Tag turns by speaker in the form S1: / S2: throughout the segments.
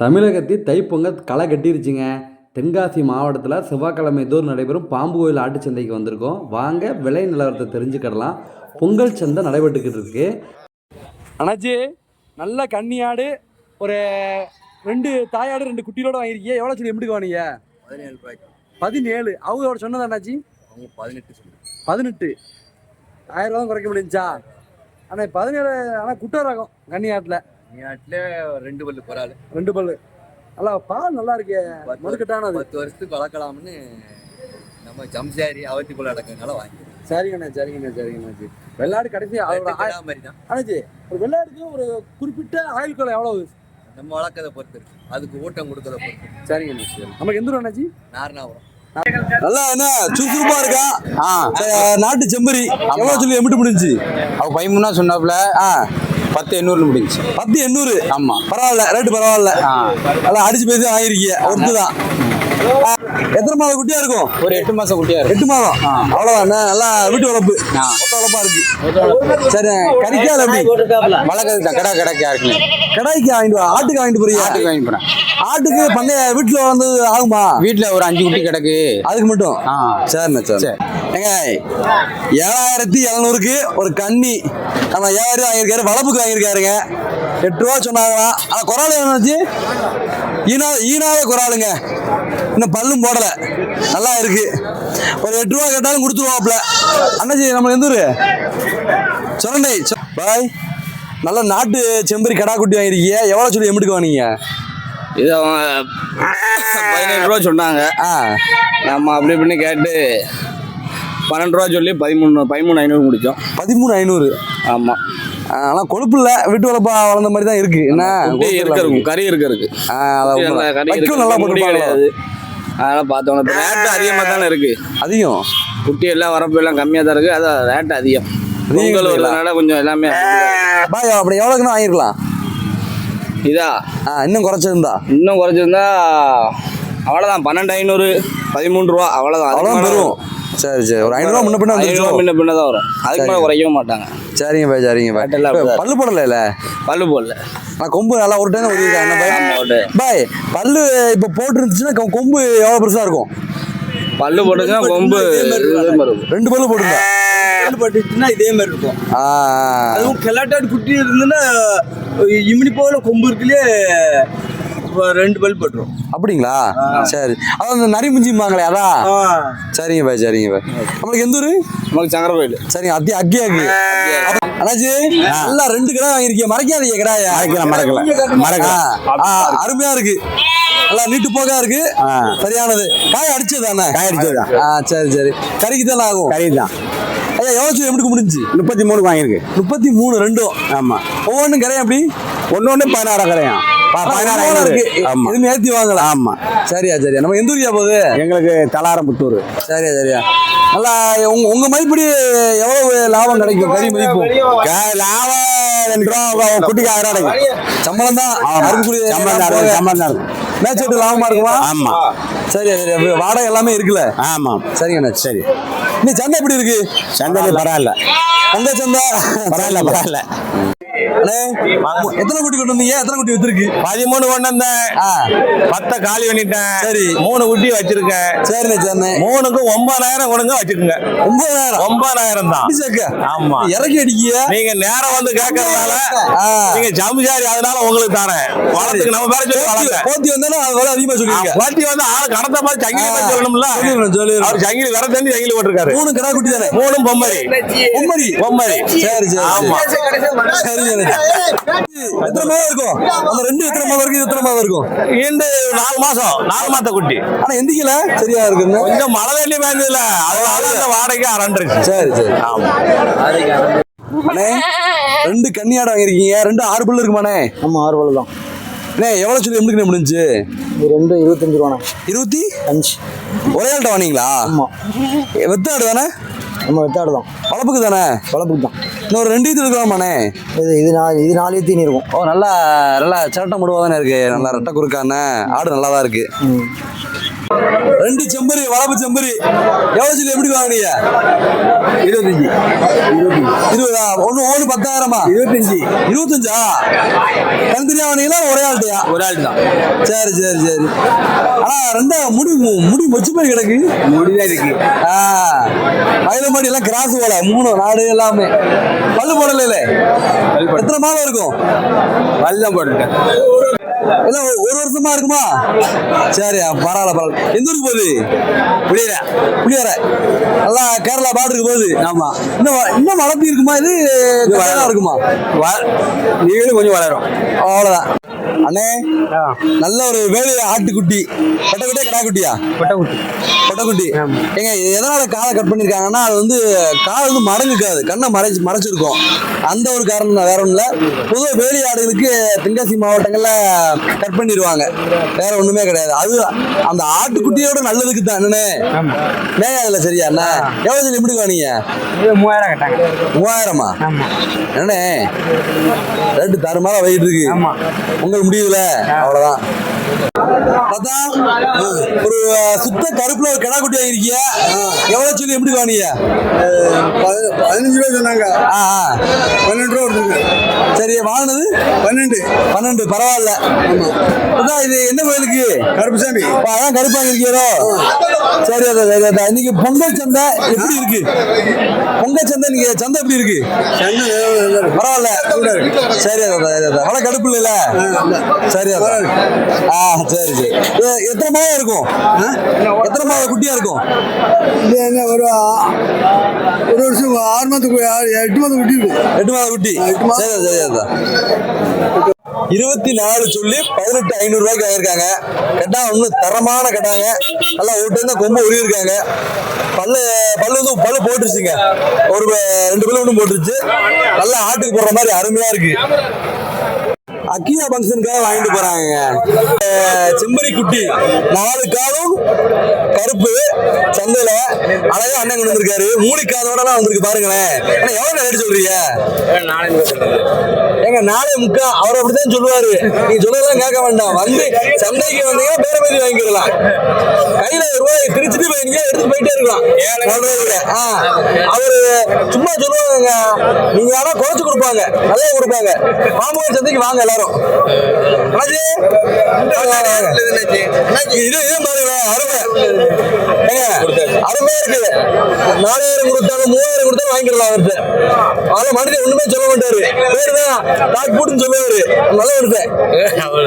S1: தமிழகத்தில் தைப்பொங்கல் களை கட்டிருச்சுங்க. தென்காசி மாவட்டத்தில் செவ்வாய்க்கிழமை தோறும் நடைபெறும் பாம்பு கோயில் ஆட்டுச் சந்தைக்கு வந்திருக்கோம். வாங்க விலை நிலவரத்தை தெரிஞ்சுக்கிடலாம். பொங்கல் சந்தை நடைபெற்றுக்கிட்டு இருக்கு.
S2: அண்ணாச்சி நல்ல கன்னியாடு ஒரு ரெண்டு தாயாடு ரெண்டு குட்டியோட வாங்கிருக்கீங்க எவ்வளோ சொல்லி எப்படி வாங்கினீங்க?
S3: பதினேழு ரூபாய்க்கு.
S2: பதினேழு. அவங்க சொன்னது அண்ணாச்சி
S3: அவங்க பதினெட்டு சொல்லுங்க
S2: பதினெட்டு. ஆயிரம் ரூபா குறைக்க முடிஞ்சுச்சா? ஆனால் பதினேழு ஆனால் குட்டை ரகம் கன்னியாட்டில்.
S3: நாட்டில் ரெண்டு பல்லு குறால்
S2: ரெண்டு பல்லு. நல்லா பால் நல்லா இருக்கே.
S3: பத்து
S2: மதுக்கட்டானது.
S3: பத்து வருஷத்துக்கு வளர்க்கலாம்னு நம்ம ஜம்சாரி அவத்திக்குள்ள அடக்கனால வாங்கி
S2: சரிங்கண்ணே சரிங்கண்ணே சரிங்கண்ணாச்சி வெள்ளாடு கடைசி அதோட
S3: மாதிரி தான்
S2: அண்ணாச்சி ஒரு வெள்ளாடுக்கு ஒரு குறிப்பிட்ட ஆயுள் காலம் எவ்வளவு?
S3: நம்ம வளர்க்கறத பொறுத்து இருக்கு. அதுக்கு ஊட்டம் கொடுக்கறத பொறுத்து.
S2: சரிங்கண்ணே சரி நமக்கு எந்த ஊர் அண்ணாச்சி
S3: நார்னாபுரம்.
S2: நல்லா என்ன சுறுசுறுப்பா இருக்கா? நாட்டு செம்பரி. எவ்வளவு சொல்லி எம்பிட்டு முடிஞ்சு?
S4: அவ பதிமூணா சொன்னாப்புல
S2: ஆ.
S4: பத்து எண்ணூறுல முடிஞ்சு
S2: பத்து எண்ணூறு?
S4: ஆமா.
S2: பரவாயில்ல ரேட்டு பரவாயில்ல. நல்லா அடிச்சு பேசி ஆயிருக்கீங்க. ஒன்று தான் எத்தனை மாதம் குட்டியா இருக்கும்?
S4: ஒரு எட்டு மாசம் குட்டியா இருக்கு
S2: எட்டு மாதம்? அவ்வளவுதான். நல்லா வீட்டு வளர்ப்பு. மொத்த வளர்ப்பா இருக்கு. சரி கறிக்கால எப்படி?
S4: வளர்க்கறது கடை கடைக்கா இருக்குங்க
S2: கடாய்க்கு வாங்கிட்டு வா. ஆட்டுக்கு வாங்கிட்டு போறியா?
S4: ஆட்டுக்கு வாங்கி போறேன்.
S2: ஆட்டுக்கு பந்தய வீட்டுல வளர்ந்து ஆகுமா?
S4: வீட்டுல ஒரு அஞ்சு குட்டி கிடக்கு.
S2: அதுக்கு மட்டும்? சரிண்ணே சரி
S4: சரி.
S2: ஏங்க ஏழாயிரத்தி எழுநூறுக்கு ஒரு கன்னி. நம்ம வியாபாரி வாங்கியிருக்காரு வளப்புக்கு வாங்கியிருக்காருங்க. எட்டு ரூபா சொன்னாங்களாம். ஆனால் குறால் என்னாச்சு ஈனா ஈனாவே குறாலுங்க இன்னும் பல்லும் போடலை. நல்லா இருக்கு. ஒரு எட்டு ரூபா கேட்டாலும் கொடுத்துருவாப்ல அண்ணாச்சி நம்ம எந்த ஊர்? சொரண்டை. பாய் நல்ல நாட்டு செம்பரி கடா குட்டி வாங்கியிருக்கீங்க எவ்வளோ சொல்லி எம்பிட்டுக்கு வாங்கினீங்க?
S5: இது அவங்க பதினேழு ரூபா சொன்னாங்க.
S2: ஆ.
S5: நம்ம அப்படி இப்படின்னு கேட்டு பன்னெண்டு ரூபா சொல்லி பதிமூணு பதிமூணு ஐநூறு முடித்தோம்
S2: பதிமூணு ஐநூறு?
S5: ஆமாம்
S2: ஆனால் கொழுப்பு இல்லை. வீட்டு வளர்ப்பா வளர்ந்த மாதிரி தான் இருக்கு. என்ன?
S5: குட்டி இருக்க இருக்கும். கறி இருக்க இருக்கு.
S2: ஆ, அதான்
S5: குட்டி
S2: உண்மை.
S5: நல்லா
S2: போட்டுருப்பாங்க
S5: கிடையாது. அதெல்லாம் பார்த்தோம் இப்போ ரேட்டு அதிகமாக தானே இருக்கு.
S2: அதிகம்?
S5: குட்டி எல்லாம் வரப்பு எல்லாம் கம்மியாக தான் இருக்கு. அதான் ரேட்டு அதிகம். பொங்கல் வருதுனால கொஞ்சம் எல்லாமே
S2: பாய் அப்படி எவ்வளோக்குன்னு வாங்கிருக்கலாம்
S5: இதா?
S2: ஆ இன்னும் குறைச்சிருந்தா?
S5: இன்னும் குறைச்சிருந்தா அவ்வளோதான் பன்னெண்டு ஐநூறு பதிமூணு ரூபா. அவ்வளோதான்
S2: அவ்வளோ பெறும் சரி சரி. ஒரு ஐநூறுவா முன்ன பின்ன?
S5: முன்ன பின்ன தான் வரும். அதுக்கு மேலே குறைக்கவும் மாட்டாங்க.
S2: சரிங்க பாய் சரிங்க பாய். பல்லு போடல
S5: பல்லு போடல.
S2: நான் கொம்பு நல்லா ஒரு டைம்
S5: ஒரு
S2: பாய் பல்லு இப்போ போட்டு இருந்துச்சுன்னா கொ- கொம்பு எவ்வளோ பெருசா இருக்கும்?
S5: பல்லு போட்டுச்சுன்னா கொம்பு இதே மாதிரி இருக்கும்.
S2: ரெண்டு பல்லு போட்டுருந்தா?
S6: பட்டுச்சுன்னா இதே மாதிரி இருக்கும்.
S2: ஆ
S6: அதுவும் கிளாட்டாடு குட்டி இருந்துன்னா இம்னி போல கொம்பு இருக்குலே ரெண்டு பல் பட்டுரும்.
S2: அப்படிங்களா? சரி. அதான் அந்த நரி முஞ்சிம்பாங்களே அதான் சரிங்க பாய் சரிங்க பாய். நம்மளுக்கு எந்த ஊரு?
S5: நமக்கு சங்கர கோயில்
S2: சரிங்க அத்தி அக்கியாக்கு அண்ணாச்சி நல்லா ரெண்டு கடை வாங்கிருக்கீங்க மறைக்காதீங்க கடாய.
S4: மறக்கல மறக்கல. மறக்கல.
S2: ஆ, அருமையா இருக்கு. நல்லா நீட்டு போக்கா இருக்கு. சரியானது. காய அடிச்சது தானே
S4: காய் அடிச்சதுதான்.
S2: ஆ சரி சரி. கறிக்கு தானே ஆகும்?
S4: கறி தான்
S2: ஐயா எவ்வளோ எப்படி முடிஞ்சு
S4: முப்பத்தி மூணு வாங்கியிருக்கு.
S2: முப்பத்தி மூணு ரெண்டும்?
S4: ஆமா.
S2: ஒவ்வொன்றும் கரையும் அப்படி
S4: ஒன்று ஒன்று பதினாறு கரையும் பதினாறு
S2: இருக்கு.
S4: ஆமா.
S2: எதுவும் ஏற்றி வாங்கலாம்
S4: ஆமா.
S2: சரியா சரியா. நம்ம எந்த ஊரியா போகுது?
S4: எங்களுக்கு தலாரம்புத்தூர்.
S2: சரியா சரியா. நல்லா உங்க உங்க மதிப்படி எவ்வளவு லாபம் கிடைக்கும்? கறி மதிப்பு?
S4: லாபம் ரெண்டு ரூபா குட்டிக்கு ஆயிரம் ரூபா கிடைக்கும்.
S2: சம்பளம் தான்.
S4: சம்பளம் தான் சம்பளம் தான்.
S2: மேட்ச் லாபமா இருக்குமா?
S4: ஆமா.
S2: சரியா சரியா. அப்ப வாடகை எல்லாமே இருக்குல்ல?
S4: ஆமா.
S2: சரிங்கண்ணா
S4: சரி.
S2: நீ சந்தை எப்படி இருக்கு?
S4: சந்தை பரவாயில்ல.
S2: உங்க சந்தை?
S4: பரவாயில்ல பரவாயில்ல.
S2: எத்தனை குட்டி கொண்டு வந்தீங்க? எத்தனை குட்டி வித்துருக்கு
S4: பதிமூணு கொண்டு வந்தேன். பத்தை காலி பண்ணிட்டேன்.
S2: சரி.
S4: மூணு குட்டி வச்சிருக்கேன்.
S2: சரிண்ணே சரிண்ணே.
S4: மூணுக்கு ஒன்பதாயிரம் கொடுங்க வச்சுக்கோங்க.
S2: ஒன்பதாயிரம்?
S4: ஒன்பதாயிரம் தான். ஆமா.
S2: இறக்கி அடிக்கிய?
S4: நீங்க நேரம் வந்து கேட்கறதுனால
S2: ஆ.
S4: நீங்க ஜம்ஜாரி அதனால உங்களுக்கு தரேன். வளர்த்துக்கு நம்ம பேர சொல்லி
S2: போத்தி வந்தாலும் அது விலை அதிகமா சொல்லிருக்க
S4: பாட்டி வந்து ஆளு கணத்த மாதிரி சங்கிலி சொல்லணும்ல.
S2: சொல்லிடுறேன்
S4: அவர் சங்கிலி வர தண்ணி சங்கிலி போட்டிருக்காரு.
S2: மூணு கடா குட்டி தானே?
S4: மூணும் பொம்மரி.
S2: பொம்மரி.
S4: பொம்மரி.
S2: சரி சரி.
S4: ஆமா.
S2: சரி சரி. எத்தனை மாதம் இருக்கும்? அந்த ரெண்டு எத்தனை மாதம் இருக்கு இது எத்தனை மாதம் இருக்கும்?
S4: இந்த நாலு மாசம் நாலு மாத்த குட்டி.
S2: ஆனா எந்திக்கல? சரியா இருக்குன்னு?
S4: கொஞ்சம் மழை தண்ணி பேஞ்சதுல. அதனால அந்த வாடகை அரண்டுருச்சு.
S2: சரி சரி.
S4: ஆமா.
S2: அண்ணே ரெண்டு கன்னியாடு வாங்கியிருக்கீங்க. ரெண்டு ஆறு பல்லு இருக்குமாண்ணே
S6: ஆமாம் ஆறு தான்.
S2: அண்ணே எவ்வளோ சொல்லி முடிஞ்சு
S6: இது ரெண்டு இருபத்தஞ்சு ரூபாண்ணே.
S2: இருபத்தி?
S6: அஞ்சு.
S2: ஒரே ஆள்கிட்ட வாங்கிங்களா
S6: ஆமாம்
S2: வெத்தாடு தானே?
S6: நம்ம வெத்தாடு தான்.
S2: வளப்புக்கு தானே?
S6: வளர்ப்புக்கு தான்.
S2: இன்னொரு ரெண்டு இது இருக்கலாமாண்ணே
S6: இது இது நாலு இது நாலு தீனி இருக்கும்.
S2: ஓ நல்லா நல்லா சிரட்டை முடுவா தானே இருக்கு. நல்லா ரெட்டை குறுக்கான ஆடு நல்லா தான் இருக்கு ரெண்டு செம்பரி வளப்பு செம்பரி. எவ்வளவு சொல்லி எப்படி வாங்குனீங்க?
S6: இருபத்தஞ்சு.
S2: இருபதா? ஒண்ணு ஒண்ணு பத்தாயிரமா?
S6: இருபத்தஞ்சு.
S2: இருபத்தஞ்சா? தனித்தனியா வாங்கினீங்களா? ஒரே ஆள்கிட்டயா?
S6: ஒரு ஆள் தான்.
S2: சரி சரி சரி. ஆனா ரெண்டா முடி முடி மொச்சு போய் கிடக்கு.
S6: முடிதான் இருக்கு.
S2: ஆ. மயில மாடி எல்லாம் கிராஸ் போல. மூணு நாடு எல்லாமே. பல்லு போடல. எத்தனை மாதம் இருக்கும்?
S6: வல் தான் போட்டுருக்கேன்.
S2: எல்லாம் ஒரு வருஷமா இருக்குமா? சரி பரவாயில்ல பரவாயில்ல. எந்த ஊருக்கு போகுது? புளியர. புளியர. நல்லா கேரளா பாட்டுக்கு போகுது.
S6: ஆமா.
S2: இன்னும் இன்னும் வளர்த்தி இருக்குமா இது? கரெக்டா இருக்குமா?
S6: நீங்களும் கொஞ்சம் வளரும்.
S2: அவ்வளவுதான். அண்ணே நல்ல ஒரு வேலு ஆட்டுக்குட்டி. கொட்டைக்குட்டியா கடா குட்டியா? கொட்டைக்குட்டி ஏங்க எதனால காதை கட் பண்ணிருக்காங்கன்னா அது வந்து காது வந்து மடங்குக்காது. கண்ணை மறைச்சு மறைச்சிருக்கும். அந்த ஒரு காரணம் தான் வேற ஒண்ணும் இல்ல பொதுவாக வேலி ஆடுகளுக்கு தென்காசி மாவட்டங்கள்ல கட் பண்ணிடுவாங்க வேற ஒண்ணுமே கிடையாது. அது அந்த ஆட்டுக்குட்டியோட நல்லதுக்கு தான். என்னண்ணே மேயாதுல சரியா அண்ணா எவ்வளவு சொல்லி எப்படி வாங்க
S6: மூவாயிரம் கட்டாங்க.
S2: மூவாயிரமா? என்னண்ணே? ரேட்டு தரமால போயிட்டு இருக்கு உங்களுக்கு முடியுதுல அவ்வளவுதான். தாத்தா ஒரு சுத்த கருப்புல ஒரு கிடா குட்டி வாங்கிருக்கிய எவ்வளவு சொல்லி எப்படி வாங்கிய
S6: பதினஞ்சு ரூபா சொன்னாங்க.
S2: ஆ ஆ.
S6: பன்னெண்டு ரூபா கொடுத்துருங்க
S2: சரி வாங்கினது?
S6: பன்னெண்டு.
S2: பன்னெண்டு பரவாயில்ல. அதான் இது என்ன கோயிலுக்கு?
S6: கருப்புசாமி.
S2: அதான் கருப்பா இருக்கீரோ சரி அதான் சரி அதான். இன்னைக்கு பொங்கல் சந்தை எப்படி இருக்கு? பொங்கல் சந்தை இன்னைக்கு சந்தை எப்படி இருக்கு? பரவாயில்ல. சரி அதான் சரி அதான் வள கடுப்பு இல்லைல்ல? சரி அதான். ஆ சரி சரி. எத்தனை மாதம் இருக்கும்? எத்தனை மாதம் குட்டியா இருக்கும்.
S6: இது என்ன ஒரு ஒரு வருஷம் ஆறு மாதத்துக்கு எட்டு மாதம் குட்டி இருக்கும்
S2: எட்டு மாதம் குட்டி. சரி சரி அதான் இருபத்தி நாலு சொல்லி பதினெட்டு ஐநூறு ரூபாய்க்கு வாங்கியிருக்காங்க. கட்டா ஒன்று தரமான கட்டாங்க. நல்லா தான் கொம்பு உருவிருக்காங்க பல்லு பல்லு வந்து பல்லு போட்டுருச்சுங்க. ஒரு ரெண்டு பல்லு ஒன்றும் போட்டுருச்சு. நல்லா ஆட்டுக்கு போடுற மாதிரி அருமையா இருக்கு. அக்கியா ஃபங்க்ஷனுக்காக வாங்கிட்டு போறாங்க. செம்பரி குட்டி. நாலு காலும் கருப்பு சந்தையில அழகா அண்ணன் கொண்டு வந்திருக்காரு. மூணு காதோடலாம் வந்திருக்கு பாருங்களேன். ஆனா எவ்வளவு ரேட் சொல்றீங்க? ஏங்க நாளை முக்கா அவர் அப்படித்தான் சொல்லுவாரு. நீங்க சொன்னதெல்லாம் கேட்க வேண்டாம். வந்து சந்தைக்கு வந்தீங்கன்னா பேர மாதிரி வாங்கிக்கலாம் கையில ரூபாய் திருச்சிட்டு போயிருங்க எடுத்து போயிட்டே இருக்கலாம். அவரு சும்மா சொல்லுவாங்க நீங்க ஆனா குறைச்சு கொடுப்பாங்க. நல்லா கொடுப்பாங்க. மாமூல் சந்தைக்கு வாங்க எல்லாரும். இது இது பாருங்களேன் அருமை. அருமையா இருக்குது நாலாயிரம் கொடுத்தாலும் மூவாயிரம் கொடுத்தாலும் வாங்கிக்கலாம் அவர்கிட்ட. அதெல்லாம் மனுஷன் ஒண்ணுமே சொல்ல மாட்டாரு. பேரு தான் டாக் போட்டுன்னு சொல்லுவாரு. நல்ல ஒருத்தன்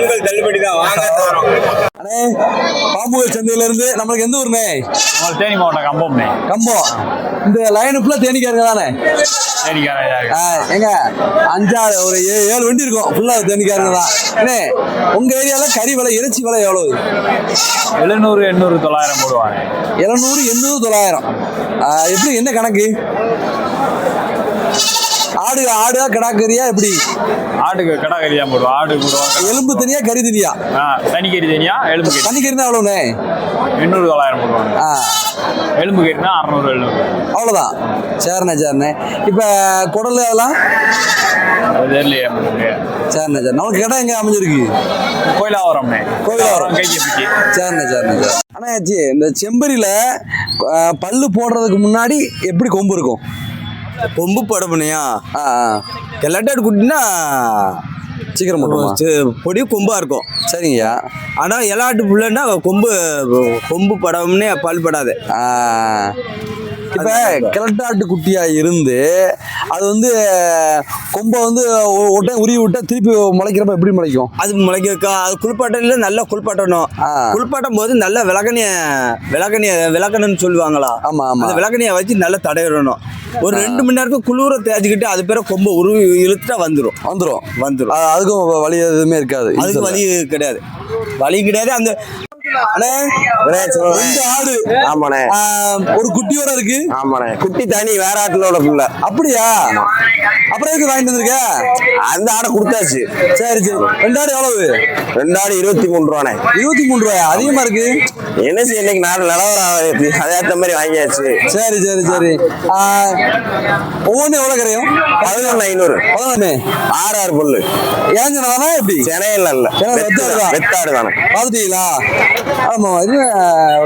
S6: உங்கள் தள்ளுபடி தான். வாங்க
S2: அண்ணே பாம்புகள் சந்தையில இருந்து நம்மளுக்கு எந்த ஊர்னே
S5: தேனி மாவட்டம் கம்பம்னே
S2: கம்பம் இந்த லைன் ஃபுல்லா தேனிக்காரங்க தானே? ஏங்க அஞ்சாறு ஒரு ஏ- ஏழு வண்டி இருக்கும். ஃபுல்லா தேனிக்காரங்க தான். அண்ணே உங்க ஏரியால கறி விலை இறைச்சி விலை எவ்வளவு?
S5: எழுநூறு எண்ணூறு தொள்ளாயிரம் போடுவாங்க.
S2: எழுநூறு எண்ணூறு தொள்ளாயிரம். எப்படி என்ன கணக்கு? ஆடு ஆடா கிடாக்கறியா எப்படி?
S5: ஆட்டுக்கு கடா கறி தான் போடுவோம் ஆடு போடுவாங்க
S2: எலும்பு தனியா கறி தனியா?
S5: தனிக்கறி தனியா எலும்பு கறி?
S2: தனி கறி தான் எவ்வளவுண்ணே?
S5: எண்ணூறு தொள்ளாயிரம் போடுவாங்க. எலும்பு கறி தான் அறநூறு எழுநூறு.
S2: அவ்வளோதான் சரிண்ணே சரிண்ணே. இப்போ குடல் அதெல்லாம்?
S5: அது தெரியலையே
S2: சரிண்ணே சரி நமக்கு இடம் எங்கே அமைஞ்சிருக்கு?
S5: கோயிலாவரம்னே
S2: கோயிலாவரம்.
S5: கைக்கு
S2: சரிண்ணே சரிண்ணே சரி ஆனால் இந்த செம்பரியில் பல்லு போடுறதுக்கு முன்னாடி எப்படி கொம்பு இருக்கும்?
S6: கொம்பு படப்பனையா எல்லாட்டாடு குட்டினா
S2: சீக்கிரம் போட்டுருமா?
S6: பொடி கொம்பா இருக்கும்.
S2: சரிங்கய்யா.
S6: ஆனால் எல்லாட்டு புள்ளன்னா கொம்பு கொம்பு படம்னே பல் படாது.
S2: இப்போ கிழட்டாட்டு குட்டியா இருந்து அது வந்து கொம்பை வந்து ஒ- ஒரு டைம் உருவி விட்டா திருப்பி முளைக்கிறப்ப எப்படி முளைக்கும்?
S6: அது முளைக்க அது குளிப்பாட்டல நல்லா குளிப்பாட்டணும். குளிப்பாட்டும் போது நல்ல விளக்கணிய விளக்கணிய விளக்கணும்னு சொல்லுவாங்களா?
S2: ஆமா, ஆமா.
S6: அந்த விளக்கணிய வச்சு நல்லா தடவிடணும். ஒரு ரெண்டு மணி நேரத்துக்கு குளிர தேய்ச்சிக்கிட்டு அது பேர கொம்பை உருவி இழுத்துட்டா வந்துடும்
S2: வந்துடும்
S6: வந்துடும்
S2: அதுக்கும் வழி எதுவுமே இருக்காது.
S6: அதுக்கு வலி கிடையாது. வலி கிடையாது. அந்த
S2: அண்ணே ரெண்டு ஆடு.
S6: ஆமாண்ணே.
S2: ஒரு குட்டியோட இருக்கு.
S6: ஆமாண்ணே. குட்டி தனி வேற ஆட்டிலோட புள்ள.
S2: அப்படியா? அப்புறம் எதுக்கு வாங்கிட்டு வந்திருக்க?
S6: அந்த ஆடை கொடுத்தாச்சு.
S2: சரி சரி. ரெண்டு ஆடு எவ்வளவு?
S6: ரெண்டு ஆடு இருபத்தி மூணு ரூபாண்ணே.
S2: இருபத்தி மூணு ரூபாயா? அதிகமா இருக்கு.
S6: என்ன செய்ய இன்னைக்கு நாலு நிலவரம் அதேற்ற மாதிரி வாங்கியாச்சு.
S2: சரி சரி சரி. ஆ, ஒவ்வொன்றும் எவ்வளவு கரையும்?
S6: பதினொன்று ஐநூறு.
S2: பதினொன்று
S6: ஆறு ஆறு புல்லு
S2: ஏஞ்சனா எப்படி?
S6: சென்னையில் இல்ல.
S2: சென்னை வெத்தாடு தான்.
S6: வெத்தாடு தானே
S2: பார்த்துட்டீங்களா? ஆமா இது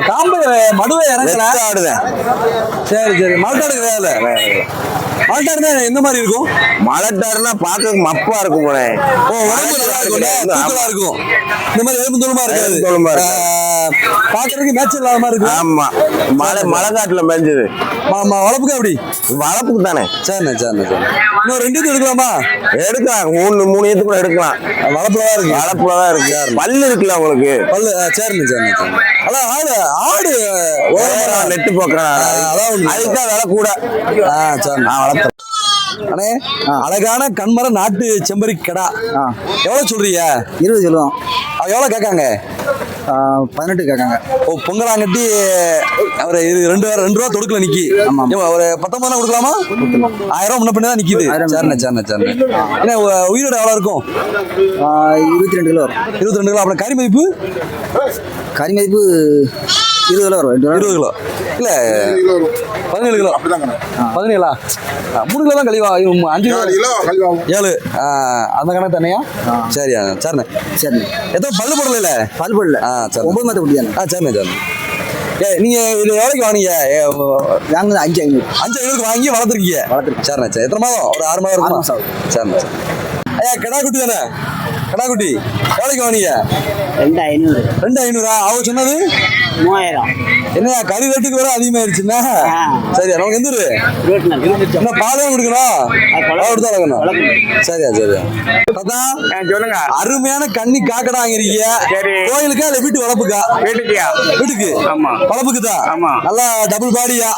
S2: காம்பு மடுவை இறங்கல
S4: ஆடுதேன்
S2: சரி சரி. மாட்டாடு கிடையாது மாட்டாடுனா எந்த மாதிரி இருக்கும்?
S4: மலட்டாருன்னா பார்க்க மப்பா இருக்கும் போனே
S2: ஓ உடம்பு நல்லா இருக்கும்ல? தூக்கலா இருக்கும். இந்த மாதிரி எலும்பு தோலுமா இருக்காது. ஆஹ், பாக்குறதுக்கு மேட்ச் இல்லாத மாதிரி இருக்கும்.
S4: ஆமா. மலை மலை காட்டுல மேஞ்சது.
S2: ஆமா வளர்ப்புக்கு அப்படி
S4: வளர்ப்புக்கு தானே.
S2: சரிண்ணே சரிண்ணே சரி இன்னும் ரெண்டு இது எடுக்கலாமா?
S4: எடுக்கலாம். மூணு மூணு ஏத்து கூட எடுக்கலாம்.
S2: வளர்ப்புல தான் இருக்கு.
S4: வளர்ப்புல தான் இருக்கு. பல்லு இருக்குல்ல உங்களுக்கு?
S2: பல்லு சரிண்ணே அதான் ஆடு ஆடு. ஓரமா
S4: நெட்டு போக்குறேன்
S2: அதான்
S4: விலை கூட.
S2: ஆ சரி
S4: நான் வளர்த்தேன்.
S2: அண்ணே அழகான கண்மர நாட்டு செம்பரி கடா. எவ்வளவு சொல்றீங்க?
S6: இருபது சொல்லுவோம்.
S2: அவ எவ்வளவு கேட்காங்க?
S6: பதினெட்டு கேட்காங்க.
S2: ஓ பொங்கலாங்கட்டி அவர் ரெண்டு ரெண்டு ரூபா தொடுக்கல நிக்கி. ஏம்மா, ஒரு பத்தொன்பது கொடுக்கலாமா? ஆயிரம் முன்ன பின்ன தான் நிக்குது. சரிண்ணே சரிண்ணே சரிண்ணே. என்ன உ- உயிரோட எவ்வளவு இருக்கும்?
S6: இருபத்தி ரெண்டு கிலோ வரும்.
S2: இருபத்தி ரெண்டு கிலோ. அப்புறம் கறி மதிப்பு?
S6: கறி மதிப்பு இருபது கிலோ வரும்.
S2: இருபது கிலோ. இல்ல பதினேழு கிலோ. பதினேழா? மூணு கிலோ தான் கழிவா அஞ்சு கிலோ ஏழு. அந்த கணக்கு தானேயா சரியா சரிண்ணே.
S6: சரி.
S2: எத்தனை பல்லு போடல
S6: பல் பல்ல
S2: ஆ சரி
S6: ஒன்பது மாதம் குட்டியாங்க
S2: ஆ சரிண்ணே சரிண்ணே. ஏ நீங்க இது எவ்வளோக்கு வாங்கினீங்க.
S6: நாங்கள் அஞ்சு ஐநூறு.
S2: அஞ்சு ஐநூறுக்கு வாங்கி வளர்த்துருக்கீங்க.
S6: வளர்த்துருக்கேன்.
S2: சரிண்ணே சரி. எத்தனை மாதம்? ஒரு ஆறு மாதம் இருக்குமா. சரிண்ணே சரி ஐயா கிடா குட்டி தானே? கிடா குட்டி எவ்வளோக்கு வாங்கினீங்க?
S7: ரெண்டு ஐநூறு.
S2: ரெண்டு ஐநூறா? அவங்க சொன்னது?
S7: மூவாயிரம்.
S2: என்னையா கறி ரேட்டுக்கு வேற அதிகமாயிருச்சுன்னா. சரி நமக்கு எந்த என்ன பாலையும் கொடுக்கணும்? கொடுத்தா வளர்க்கணும். சரியா சரியா.
S5: சொல்லுங்க.
S2: அருமையான கன்னி காக்கடா வாங்கிருக்கீங்க. கோயிலுக்கா இல்ல வீட்டு வளர்ப்புக்கா?
S5: வீட்டுக்கியா
S2: வீட்டுக்கு.
S5: ஆமா.
S2: வளர்ப்புக்கு தான்.
S5: ஆமா.
S2: நல்லா டபுள் பாடியா.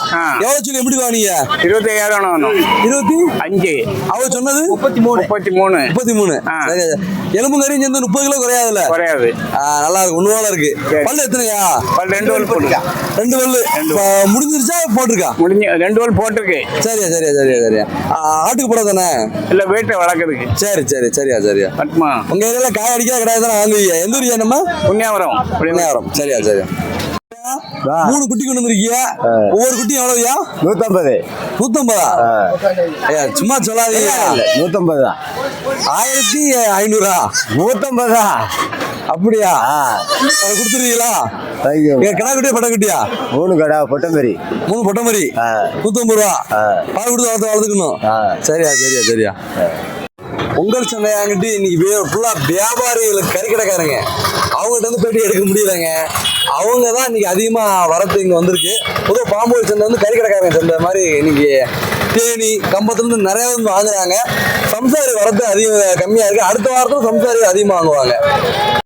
S2: எவ்வளவு சொல்லி எப்படி வாங்கினீங்க?
S5: இருபத்தி ஐயாயிரம்
S2: இருபத்தி?
S5: அஞ்சு.
S2: அவ சொன்னது?
S5: முப்பத்தி மூணு. முப்பத்தி மூணு.
S2: முப்பத்தி மூணு. எலும்பு கறி சேர்ந்து முப்பது கிலோ குறையாதுல்ல?
S5: குறையாது.
S2: நல்லா இருக்கு. ஒண்ணு இருக்கு. பல்லு எத்தனையா
S5: பல் ரெண்டு வல் போட்டுருக்கா
S2: ரெண்டு இப்ப முடிஞ்சிருச்சா? போட்டிருக்கா?
S5: முடிஞ்சு ரெண்டு வல் போட்டிருக்கு.
S2: சரியா சரியா சரியா சரியா. ஆட்டுக்கு போட தானே?
S5: இல்ல வீட்டை வளர்க்குறதுக்கு.
S2: சரி சரி சரியா சரியா.
S5: பட்டுமா
S2: உங்க ஏரியால காய் அடிக்காத கிடையாது தானே வாங்குவீங்க எந்த ஊரியா நம்ம
S5: புண்ணியாவரம்.
S2: புண்ணியாவரம். சரியா சரியா. மூணு குட்டி கொண்டு வந்திருக்கீங்க ஒவ்வொரு குட்டியும் எவ்வளவுயா?
S4: நூத்தம்பது.
S2: நூத்தம்பதா? ஐயா சும்மா சொல்லாதீங்க.
S4: நூத்தம்பது தான்.
S2: ஆயிரத்தி ஐநூறா?
S4: நூத்தம்பது.
S2: அப்படியா? எங்க கிடா குட்டியா பட்ட குட்டியா?
S4: மூணு கடை பொட்டம்பரி.
S2: மூணு பொட்டை மாதிரி நூத்தம்பது ரூபா பால் கொடுத்து வளர்த்து வளர்த்துக்கணும். சரியா சரியா சரியா. பொங்கல் சந்தையாங்கிட்டு இன்னைக்கு ஃபுல்லா வியாபாரிகள் கறிக்கடைக்காரங்க. அவங்ககிட்ட வந்து பேட்டி எடுக்க முடியலங்க. அவங்க தான் இன்னைக்கு அதிகமாக வரத்து இங்கே வந்திருக்கு. பொதுவாக பாம்பூர் சந்தை வந்து கறிக்கடைக்காரங்க சந்தை மாதிரி இன்னைக்கு தேனி கம்பத்துலேருந்து நிறையா வந்து வாங்குறாங்க. சம்சாரி வரத்து அதிகம் கம்மியாக இருக்குது அடுத்த வாரத்தும் சம்சாரி அதிகமாக வாங்குவாங்க.